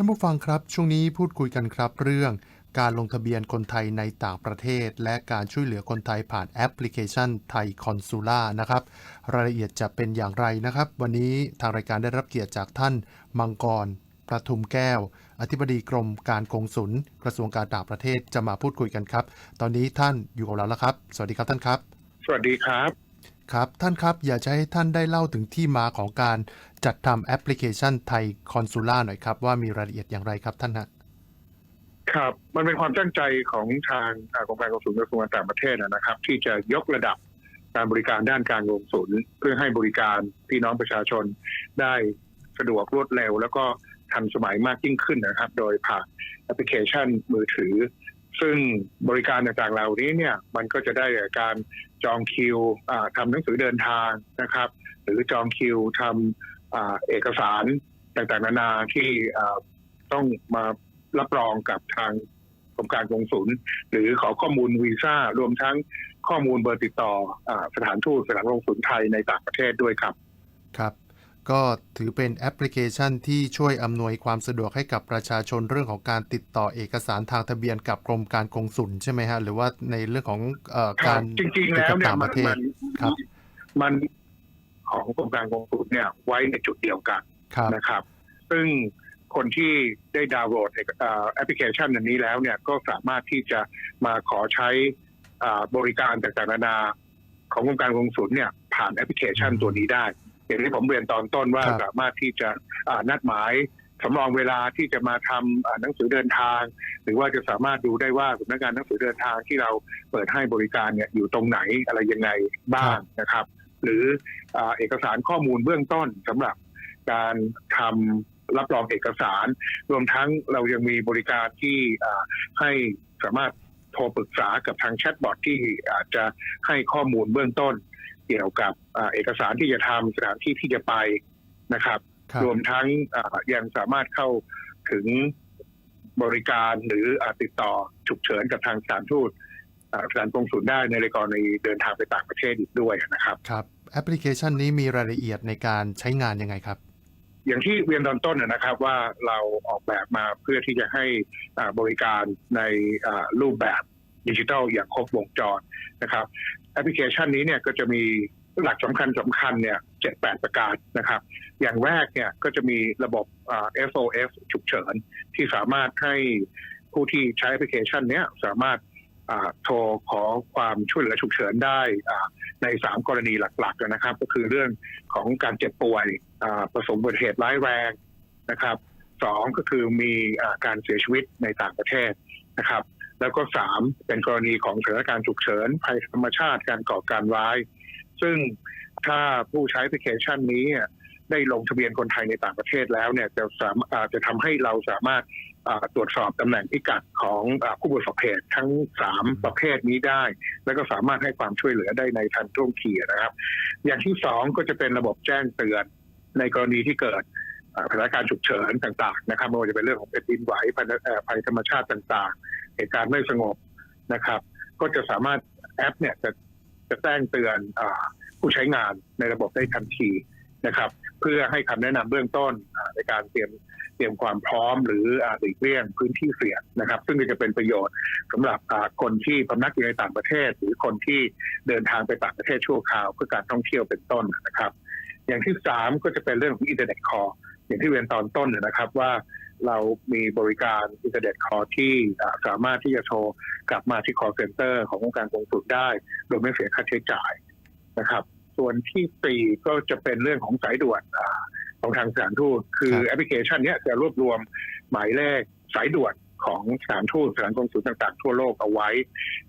ท่านผู้ฟังครับ ช่วงนี้พูดคุยกันครับเรื่องการลงทะเบียนคนไทยในต่างประเทศ และการช่วยเหลือคนไทยผ่านแอปพลิเคชันไทยคอนซูล่านะครับ รายละเอียดจะเป็นอย่างไรนะครับ วันนี้ทางรายการได้รับเกียรติจากท่าน มังกรประทุมแก้ว อธิบดีกรมการกงสุลกระทรวงการต่างประเทศจะมาพูดคุยกันครับ ตอนนี้ท่านอยู่กับเราแล้วครับ สวัสดีครับท่านครับ สวัสดีครับ ครับ ท่านครับ อยากจะให้ท่านได้เล่าถึงที่มาของการจัดทำแอปพลิเคชันไทยคอนซูล่าหน่อยครับ ว่ามีรายละเอียดอย่างไรครับท่านฮะครับ มันเป็นความตั้งใจของทางอ่ากรมการกงสุลกระทรวงการต่างประเทศนะครับ ที่จะยกระดับการบริการด้านการกงสุลเพื่อให้บริการพี่น้องประชาชนได้สะดวกรวดเร็ว แล้วก็ทันสมัยมากยิ่งขึ้นนะครับ โดยผ่านแอปพลิเคชันมือถือ ซึ่งบริการต่างๆเหล่านี้เนี่ยมันก็จะได้การจองคิวอ่าทำหนังสือเดินทางนะครับ หรือจองคิวทำอเอกสารต่างๆนานาที่ต้องมารับรองกับทางกรมการกงสุลหรือขอข้อมูลวีซ่ารวมทั้งข้อมูลเบอร์ติดต่ออสถานทูตสถานกงสุลไทยในต่างประเทศด้วยครับ ครับ ก็ถือเป็นแอปพลิเคชันที่ช่วยอำนวยความสะดวกให้กับประชาชนเรื่องของการติดต่อเอกสารทางทะเบียนกับกรมการกงสุลใช่ไหมฮะ หรือว่าในเรื่องของเออครักาบรจริงๆแล้วเนี่ยต่างมัปนระเทศมันครับมันของกรมการกงสุลเนี่ยไว้ในจุดเดียวกันครับนะครับ ซึ่งคนที่ได้ดาวน์โหลดเอกเอ่อแอปพลิเคชันอันนี้แล้วเนี่ยก็สามารถที่จะมาขอใช้อ่าบริการต่างๆนานาของกรมการกงสุลเนี่ยผ่านแอปพลิเคชันตัวนี้ได้ อย่างที่ผมเรียนตอนต้นว่าครับสามารถที่จะอ่านัดหมายสำรองเวลาที่จะมาทำอ่าหนังสือเดินทาง หรือว่าจะสามารถดูได้ว่าสำนักงานหนังสือเดินทางที่เราเปิดให้บริการเนี่ยอยู่ตรงไหนอะไรยังไงบ้างนะครับ หรืออาเอกสารข้อมูลเบื้องต้นสำหรับการทำรับรองเอกสาร รวมทั้งเรายังมีบริการที่อ่าให้สามารถโทรปรึกษากับทางแชทบอทที่อาจจะให้ข้อมูลเบื้องต้น เกี่ยวกับอ่าเอกสารที่จะทำสถานที่ที่จะไปนะครับครับรวมทั้งอ่ายังสามารถเข้าถึงบริการหรืออาติดต่อฉุกเฉินกับทางสถานทูตอ่าสถานกงสุลได้ในกรณีเดินทางไปต่างประเทศอีกด้วยนะครับ ครับ แอปพลิเคชันนี้มีรายละเอียดในการใช้งานยังไงครับ อย่างที่เรียนตอนต้นนะนะครับว่าเราออกแบบมาเพื่อที่จะให้อ่าบริการในอ่ารูปแบบ ดิจิทัลอย่างครบวงจรนะครับแอปพลิเคชันนี้เนี่ยก็จะมีหลักสำคัญสำคัญเนี่ยเจ็ดแปดประการนะครับ อย่างแรกเนี่ยก็จะมีระบบอ่า SOS ฉุกเฉิน ที่สามารถให้ผู้ที่ใช้แอปพลิเคชันเนี้ยสามารถโทรขอความช่วยเหลือฉุกเฉินได้ในสามกรณีหลักๆนะครับ ก็คือเรื่องของการเจ็บป่วยประสบอุบัติเหตุร้ายแรงนะครับสองก็คือมีอการเสียชีวิตในต่างประเทศนะครับ แล้วก็สามเป็นกรณีของสถานการณ์ฉุกเฉินภัยธรรมชาติการก่อการร้าย ซึ่งถ้าผู้ใช้แอปพลิเคชันนี้ได้ลงทะเบียนคนไทยในต่างประเทศแล้วเนี่ยจะสามารถจะทำให้เราสามารถตรวจสอบตำแหน่งพิกัดของผู้ประสบเหตุทั้งสามประเภทนี้ได้ แล้วก็สามารถให้ความช่วยเหลือได้ในทันท่วงทีนะครับ อย่างที่สองก็จะเป็นระบบแจ้งเตือน ในกรณีที่เกิดสถานการณ์ฉุกเฉินต่าง ๆ นะครับไม่ว่าจะเป็นเรื่องของแผ่นดินไหวภัยเอ่อภัยธรรมชาติต่างๆ เหตุการณ์ไม่สงบนะครับ ก็จะสามารถแอปเนี่ยจะจะแจ้งเตือนอผู้ใช้งานในระบบได้ทันทีนะครับ เพื่อให้คำแนะนำเบื้องต้นในการเตรียมเตรียมความพร้อมหรืออ่าหลีกเลี่ยงพื้นที่เสี่ยงนะครับ ซึ่งจะเป็นประโยชน์สำหรับคนที่พำนักอยู่ในต่างประเทศ หรือคนที่เดินทางไปต่างประเทศชั่วคราว เพื่อการท่องเที่ยวเป็นต้นนะครับ อย่างที่สามก็จะเป็นเรื่องของอินเทอร์เน็ตคออย่างที่เรียนตอนต้นนะครับว่า เรามีบริการอินเทอร์เน็ตคอลที่อ่าสามารถที่จะโทรกลับมาที่ call center ขององค์การกงสุลได้ โดยไม่เสียค่าใช้จ่ายนะครับ ส่วนที่สี่ก็จะเป็นเรื่องของสายด่วนอาของทางสถานทูตคือครับแอปพลิเคชันเนี้ยจะรวบรวมหมายเลขสายด่วนของสถานทูตสถานกงสุลต่างๆ ทั่วโลกเอาไว้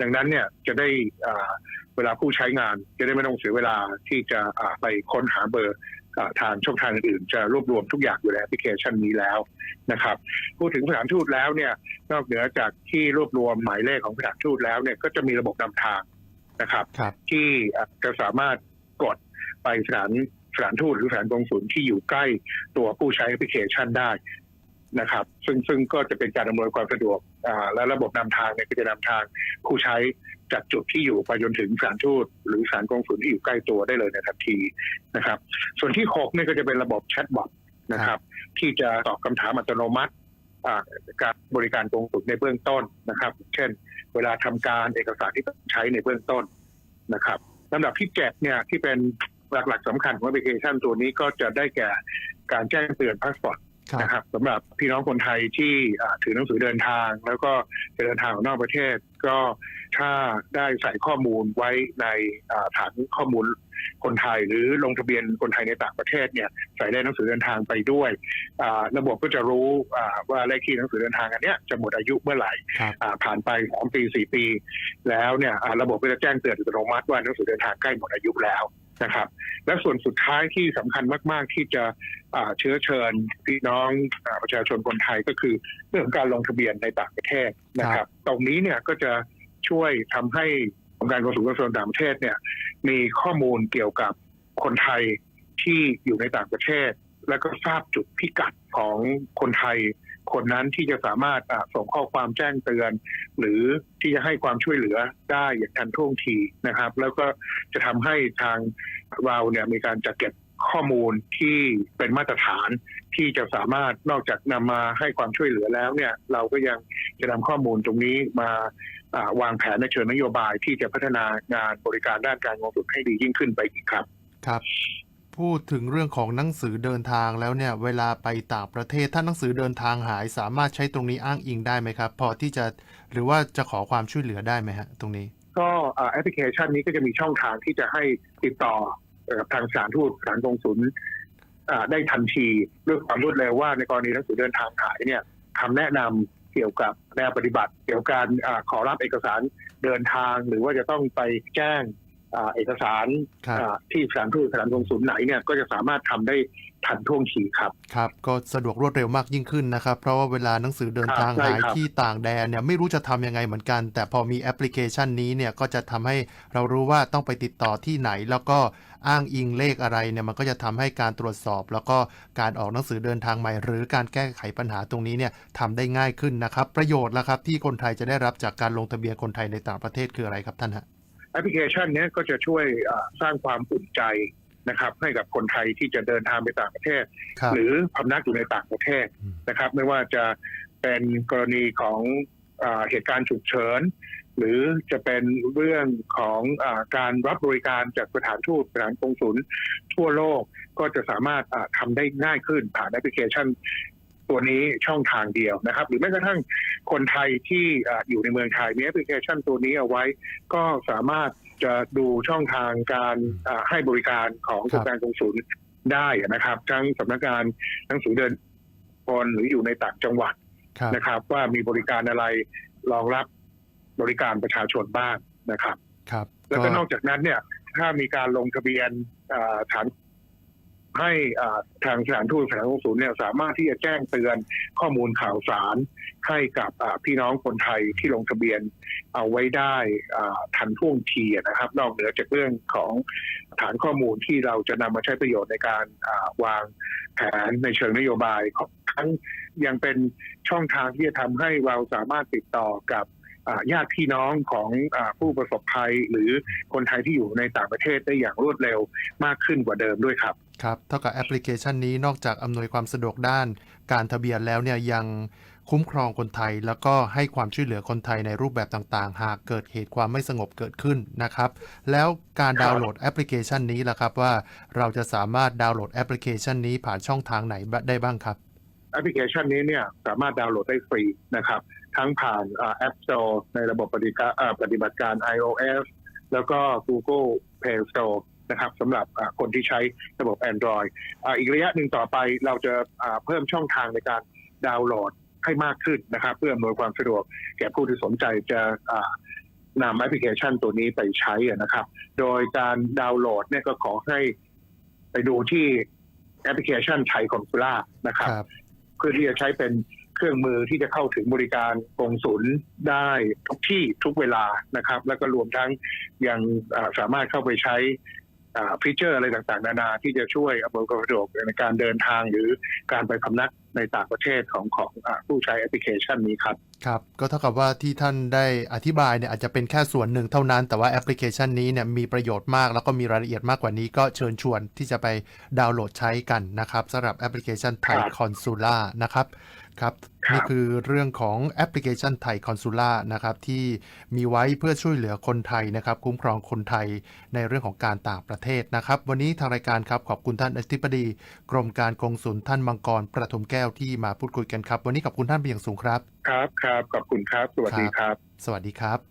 ดังนั้นเนี่ยจะได้อ่าเวลาผู้ใช้งานจะได้ไม่ต้องเสียเวลาที่จะอ่าไปค้นหาเบอร์อ่า ทางช่องทางอื่นๆจะรวบรวมทุกอย่างอยู่ในแอปพลิเคชันนี้แล้วนะครับพูดถึงสถานทูตแล้วเนี่ยนอกเหนือจากที่รวบรวมหมายเลขของสถานทูตแล้วเนี่ยก็จะมีระบบนำทางนะครับครับที่อะจะสามารถกดไปสถานสถานทูตหรือสถานกงสุลที่อยู่ใกล้ตัวผู้ใช้แอปพลิเคชันได้นะครับ ซึ่งซึ่งก็จะเป็นการอำนวยความสะดวกอ่าและระบบนำทางเนี่ยก็จะนำทางผู้ใช้ จากจุดที่อยู่ไปจนถึงสานทูตหรือสานกองสุลที่อยู่ใกล้ตัวได้เลยในทันทีนะครับ ส่วนที่หกนี่ก็จะเป็นระบบแชทบอทนะครับ ที่จะตอบคำถามอัตโนมัติการบริการกองสุลในเบื้องต้นนะครับ เช่น เวลาทำการเอกสารที่ต้องใช้ในเบื้องต้นนะครับลำดับที่เจ็ดเนี่ยที่เป็นหลักๆสำคัญของแอปพลิเคชันตัวนี้ก็จะได้แก่การแจ้งเตือนพาสปอร์ต นะครับสำหรับพี่น้องคนไทยที่อ่าถือหนังสือเดินทาง แล้วก็จะเดินทางออกนอกประเทศ ก็ถ้าได้ใส่ข้อมูลไว้ในอ่าฐานข้อมูลคนไทยหรือลงทะเบียนคนไทยในต่างประเทศเนี่ยใส่ได้หนังสือเดินทางไปด้วยอ่าระบบก็จะรู้อ่าว่าเลขที่หนังสือเดินทางอันเนี้ยจะหมดอายุเมื่อไหร่ครับอ่าผ่านไปสองปีสี่ปี แล้วเนี่ยอ่าระบบก็จะแจ้งเตือนอัตโนมัติว่าหนังสือเดินทางใกล้หมดอายุแล้ว นะครับ และส่วนสุดท้ายที่สำคัญมาก ๆ ที่จะอ่าเชื้อเชิญพี่น้องอาประชาชนคนไทยก็คือเรื่องของการลงทะเบียนในต่างประเทศนะครับ ตรงนี้เนี่ยก็จะช่วยทำให้องค์การกงสุลกระทรวงต่างประเทศเนี่ยมีข้อมูลเกี่ยวกับคนไทยที่อยู่ในต่างประเทศ แล้วก็ทราบจุดพิกัดของคนไทย คนนั้นที่จะสามารถส่งข้อความแจ้งเตือน หรือที่จะให้ความช่วยเหลือได้อย่างทันท่วงทีนะครับ แล้วก็จะทำให้ทางเราเนี่ยมีการจัดเก็บข้อมูลที่เป็นมาตรฐานที่จะสามารถนอกจากนำมาให้ความช่วยเหลือแล้วเนี่ย เราก็ยังจะนำข้อมูลตรงนี้มาวางแผนในเชิงนโยบายที่จะพัฒนางานบริการด้านการเงงสุลให้ดียิ่งขึ้นไปอีกครับ ครับ พูดถึงเรื่องของหนังสือเดินทางแล้วเนี่ย เวลาไปต่างประเทศถ้าหนังสือเดินทางหาย สามารถใช้ตรงนี้อ้างอิงได้ไหมครับ พอที่จะหรือว่าจะขอความช่วยเหลือได้ไหมฮะตรงนี้ ก็แอปพลิเคชันนี้ก็จะมีช่องทางที่จะให้ติดต่อทางสารทูตสารกงสุลได้ทันทีด้วยความรวดเร็วว่าในกรณีหนังสือเดินทางหายเนี่ยคำแนะนำเกี่ยวกับแนวปฏิบัติ เกี่ยวกับการอขอรับเอกสารเดินทางหรือว่าจะต้องไปแจ้ง เอกสารครับอ่าที่สถารทูตสถารกงสุลไหนเนี่ยก็จะสามารถทำได้ทันท่วงทีครับครับ ก็สะดวกรวดเร็วมากยิ่งขึ้นนะครับ เพราะว่าเวลาหนังสือเดินทางครับใช่หายครับที่ต่างแดนเนี่ยไม่รู้จะทำยังไงเหมือนกัน แต่พอมีแอปพลิเคชันนี้เนี่ยก็จะทำให้เรารู้ว่าต้องไปติดต่อที่ไหน แล้วก็อ้างอิงเลขอะไรเนี่ยมันก็จะทำให้การตรวจสอบ แล้วก็การออกหนังสือเดินทางใหม่ หรือการแก้ไขปัญหาตรงนี้เนี่ยทำได้ง่ายขึ้นนะครับ ประโยชน์ละครับ ที่คนไทยจะได้รับจากการลงทะเบียนคนไทยในต่างประเทศคืออะไรครับท่านฮะแอป พลิเคชันเนี้ยก็จะช่วยอ่าสร้างความอุ่นใจนะครับให้กับคนไทยที่จะเดินทางไปต่างประเทศครับหรือพำนักอยู่ในต่างประเทศอืมนะครับ ไม่ว่าจะเป็นกรณีของอาเหตุการณ์ฉุกเฉินหรือจะเป็นเรื่องของอาการรับบริการจากสถานทูตสถานกงสุลทั่วโลกก็จะสามารถอ่าทำได้ง่ายขึ้นผ่านแอปพลิเคชัน ตัวนี้ช่องทางเดียวนะครับ หรือแม้กระทั่ง คนไทยที่อ่าอยู่ในเมืองไทยมีแอปพลิเคชันตัวนี้เอาไว้ ก็สามารถจะดูช่องทางการอ่าให้บริการของคกรัรบมการกงสุลได้นะครับ ทั้งสำนักงานหนังสือเดินคนหรืออยู่ในต่างจังหวัดครับนะครับ ว่ามีบริการอะไรรองรับบริการประชาชนบ้างนะครับครับ แล้วก็นอกจากนั้นเนี่ย ถ้ามีการลงทะเบียนอ่าฐาน ให้ทางสถานทูตสถานกงสุลเนี่ยสามารถที่จะแจ้งเตือนข้อมูลข่าวสารให้กับพี่น้องคนไทยที่ลงทะเบียนเอาไว้ได้ทันท่วงทีนะครับ นอกเหนือจากเรื่องของฐานข้อมูลที่เราจะนำมาใช้ประโยชน์ในการวางแผนในเชิงนโยบายของทั้งยังเป็นช่องทางที่จะทำให้เราสามารถติดต่อกับญาติพี่น้องของอผู้ประสบภัย หรือคนไทยที่อยู่ในต่างประเทศได้อย่างรวดเร็วมากขึ้นกว่าเดิมด้วยครับ ครับ เท่ากับแอปพลิเคชันนี้นอกจากอำนวยความสะดวกด้าน การทะเบียนแล้วเนี่ยยังคุ้มครองคนไทย แล้วก็ให้ความช่วยเหลือคนไทยในรูปแบบต่างๆ หากเกิดเหตุความไม่สงบเกิดขึ้นนะครับ แล้วการดาวน์โหลดแอปพลิเคชันนี้ล่ะครับว่าเราจะสามารถดาวน์โหลดแอปพลิเคชันนี้ผ่านช่องทางไหนได้บ้างครับแอปพลิเคชันนี้เนี่ยสามารถดาวน์โหลดได้ฟรีนะครับ ทั้งผ่านแอป Store ในระบบปฏิบัติการ iOS แล้วก็ Google Play Store นะครับสำหรับอ่าคนที่ใช้ระบบ Android อาอีกระยะหนึ่งต่อไปเราจะอ่าเพิ่มช่องทางในการดาวน์โหลดให้มากขึ้นนะครับ เพื่ออำนวยความสะดวกแก่ผู้ที่สนใจจะอ่านำแอปพลิเคชันตัวนี้ไปใช้อะนะครับ โดยการดาวน์โหลดเนี่ยก็ขอให้ไปดูที่แอปพลิเคชันไทยคอนซูล่านะครับครับเพื่อที่จะใช้เป็นเครื่องมือที่จะเข้าถึงบริการกงสุลได้ทุกที่ทุกเวลานะครับ แล้วก็รวมทั้งยังอ่าสามารถเข้าไปใช้ ฟีเจอร์อะไรต่างๆ นานาที่จะช่วยอำนวยความสะดวกในการเดินทางหรือการไปพำนัก ในต่างประเทศของของผู้ใช้แอปพลิเคชันนี้ครับครับก็เท่ากับว่าที่ท่านได้อธิบายเนี่ยอาจจะเป็นแค่ส่วนหนึ่งเท่านั้น แต่ว่าแอปพลิเคชันนี้เนี่ยมีประโยชน์มาก แล้วก็มีรายละเอียดมากกว่านี้ก็เชิญชวนที่จะไปดาวน์โหลดใช้กันนะครับสำหรับแอปพลิเคชันไทยคอนซูล่านะครับครับนี่คือเรื่องของแอปพลิเคชันไทยคอนซูล่านะครับที่มีไว้เพื่อช่วยเหลือคนไทยนะครับ คุ้มครองคนไทยในเรื่องของการต่างประเทศนะครับ วันนี้ทางรายการครับขอบคุณท่านอธิบดี กรมการกงสุลท่านมังกรประทุมแก้ววที่มาพูดคุยกันครับ วันนี้ขอบคุณท่านเป็นอย่างสูงครับ ครับครับขอบคุณครับ สวัสดีครับ สวัสดีครับ